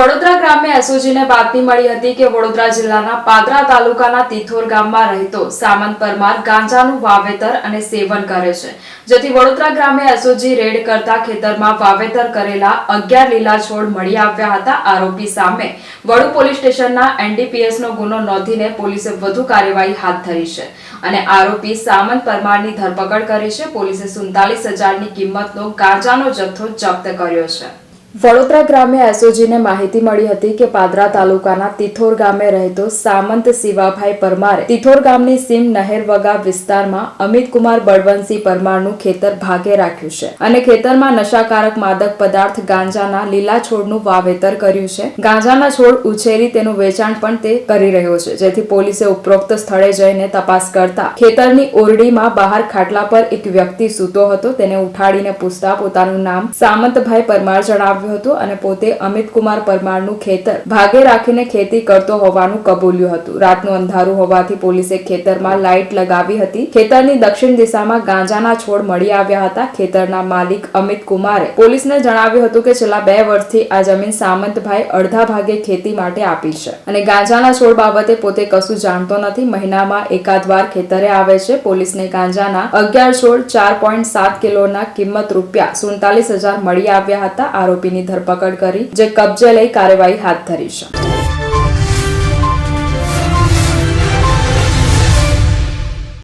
વડોદરા ગ્રામ્ય એસઓજીને બાતમી મળી હતી કે વડોદરા જિલ્લાના પાદરા તાલુકાના તિથોર ગામમાં રહેતો સામંત પરમાર ગાંજાનું વાવેતર અને સેવન કરે છે. જેથી વડોદરા ગ્રામ્ય એસઓજી રેડ કરતા ખેતરમાં વાવેતર કરેલા અગિયાર લીલા છોડ મળી આવ્યા હતા. આરોપી સામે વડુ પોલીસ સ્ટેશનના એનડીપીએસ નો ગુનો નોંધીને પોલીસે વધુ કાર્યવાહી હાથ ધરી છે અને આરોપી સામંત પરમારની ધરપકડ કરી છે. પોલીસે સુડતાલીસ હજારની કિંમતનો ગાંજાનો જથ્થો જપ્ત કર્યો છે. વડોદરા ગ્રામે એસઓજીને માહિતી મળી હતી કે પાદરા તાલુકાના તિથોર ગામે રહેતો સામંત શિવાભાઈ પરમારે તિથોર ગામની સીમ નહેરવગા વિસ્તારમાં અમિતકુમાર બળવંતસિંહ પરમારનું ખેતર ભાગે રાખ્યું છે અને ખેતરમાં નશાકારક માદક પદાર્થ ગાંજાના લીલા છોડનું વાવેતર કર્યું છે. ગાંજાના છોડ ઉછેરી તેનું વેચાણ પણ તે કરી રહ્યો છે, જેથી પોલીસે ઉપરોક્ત સ્થળે જઈને તપાસ કરતા ખેતરની ઓરડીમાં બહાર ખાટલા પર એક વ્યક્તિ સૂતો હતો. તેને ઉઠાડીને પૂછતા પોતાનું નામ સામંતભાઈ પરમાર જણાવ્યું હતું અને પોતે અમિતકુમાર પરમારનું ખેતર ભાગે રાખીને ખેતી કરતો હોવાનું કબૂલ્યું હતું. રાતનું અંધારું હોવાથી પોલીસે ખેતરમાં લાઇટ લગાવી હતી. ખેતરની દક્ષિણ દિશામાં ગાંજાના છોડ મળી આવ્યા હતા. ખેતરના માલિક અમિત કુમારે પોલીસને જણાવ્યું હતું કે છેલ્લા બે વર્ષથી આ જમીન સામંતભાઈ અડધા ભાગે ખેતી માટે આપી છે અને ગાંજાના છોડ બાબતે પોતે કશું જાણતો નથી. મહિનામાં એકાદ વાર ખેતરે આવે છે. પોલીસને ગાંજાના અગિયાર છોડ ચાર પોઈન્ટ સાત કિલોના કિંમત રૂપિયા સુડતાલીસ હજાર મળી આવ્યા હતા. આરોપીની ધરપકડ કરી જે કબજે લઈ કાર્યવાહી હાથ ધરી છે.